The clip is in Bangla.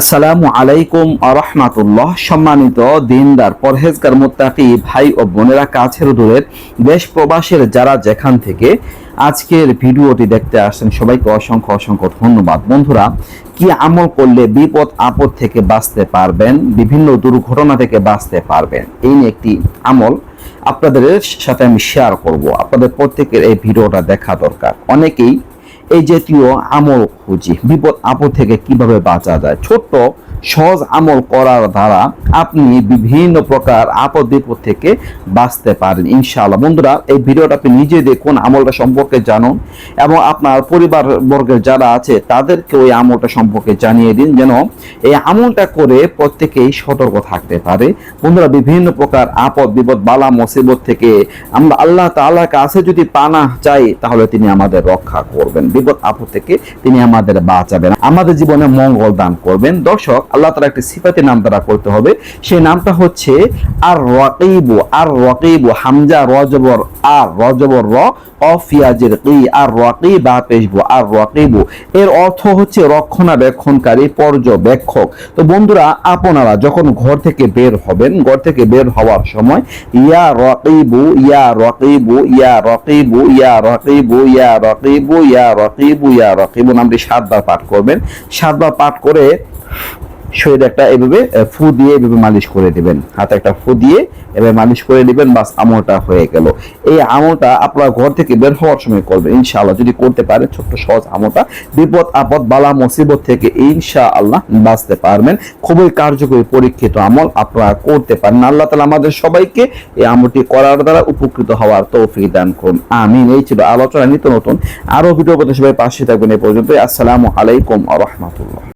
আসসালামু আলাইকুম আরহামাতুল্লাহ সম্মানিত দিনদার, পরহেজগার, মোত্তাকি ভাই ও বোনেরা কাছের দূরের দেশ প্রবাসের যারা যেখান থেকে আজকের ভিডিওটি দেখতে আসছেন, সবাইকে অসংখ্য অসংখ্য ধন্যবাদ। বন্ধুরা, কি আমল করলে বিপদ আপদ থেকে বাঁচতে পারবেন, বিভিন্ন দুর্ঘটনা থেকে বাঁচতে পারবেন, এই নিয়ে একটি আমল আপনাদের সাথে আমি শেয়ার করব। আপনাদের প্রত্যেকের এই ভিডিওটা দেখা দরকার। অনেকেই এই জাতীয় আমল খুঁজি। বিপদ আপদ থেকে কীভাবে বাঁচা যায়? ছোট্ট সহজ আমল করার দ্বারা আপনি বিভিন্ন প্রকার আপদ বিপদ থেকে বাঁচতে পারেন, ইনশাআল্লাহ। বন্ধুরা, এই ভিডিওটা আপনি নিজে দেখুন, আমলটা সম্পর্কে জানুন এবং আপনার পরিবার বর্গের যারা আছে, তাদেরকে ওই আমলটা সম্পর্কে জানিয়ে দিন যেন এই আমলটা করে প্রত্যেকেই সতর্ক থাকতে পারে। বন্ধুরা, বিভিন্ন প্রকার আপদ, বিপদ, বালা, মুসিবত থেকে আমরা আল্লাহ তাআলার কাছে যদি পানা চাই, তাহলে তিনি আমাদের রক্ষা করবেন। বিপদ, আপদ থেকে তিনি আমাদের বাঁচাবেন। আমাদের জীবনে মঙ্গল দান করবেন। দর্শক আল্লাহ তাআলা একটি সিফাতের নাম দ্বারা করতে হবে। সেই নামটা হচ্ছে আর রকিবু আর রকিবু হামজা রজবর আর রজবর র, অফিয়াজের কি আর রকি বা পেশবু আর রকিবু এর অর্থ হচ্ছে রক্ষণাবেক্ষণকারী, পর্যবেক্ষক। তো বন্ধুরা, আপনারা যখন ঘর থেকে বের হবেন, ঘর থেকে বের হওয়ার সময়, ইয়া রকিবু ইয়া রকিবু ইয়া রকিবু ইয়া রকিবু ইয়া রকিবু ইয়া রকিবু ইয়া রকিবু নামটি সাতবার পাঠ করবেন। সাতবার পাঠ করে শরীরে একটা এভাবে ফু দিয়ে এভাবে মালিশ করে দিবেন। হাতে একটা ফু দিয়ে এভাবে মালিশ করে দিবেন, বাস আমলটা হয়ে গেল। এই আমলটা আপনারা ঘর থেকে বের হওয়ার সময় করবেন, ইনশাআল্লাহ। যদি করতে পারেন, ছোট্ট সহজ আমলটা। বিপদ, আপদ, বালা, মুসিবত থেকে ইনশাআল্লাহ বাঁচতে পারবেন। খুবই কার্যকরী, পরীক্ষিত আমল আপনারা করতে পারেন। আল্লাহ তালা আমাদের সবাইকে এই আমলটি করার দ্বারা উপকৃত হওয়ার তৌফিক দান করুন। আমিন। এই ছিল আলোচনা, নিত্য নতুন। আরও ভিডিও সবাই পাশে থাকবেন। এই পর্যন্ত আসসালামু আলাইকুম আ রহমতুল্লাহ।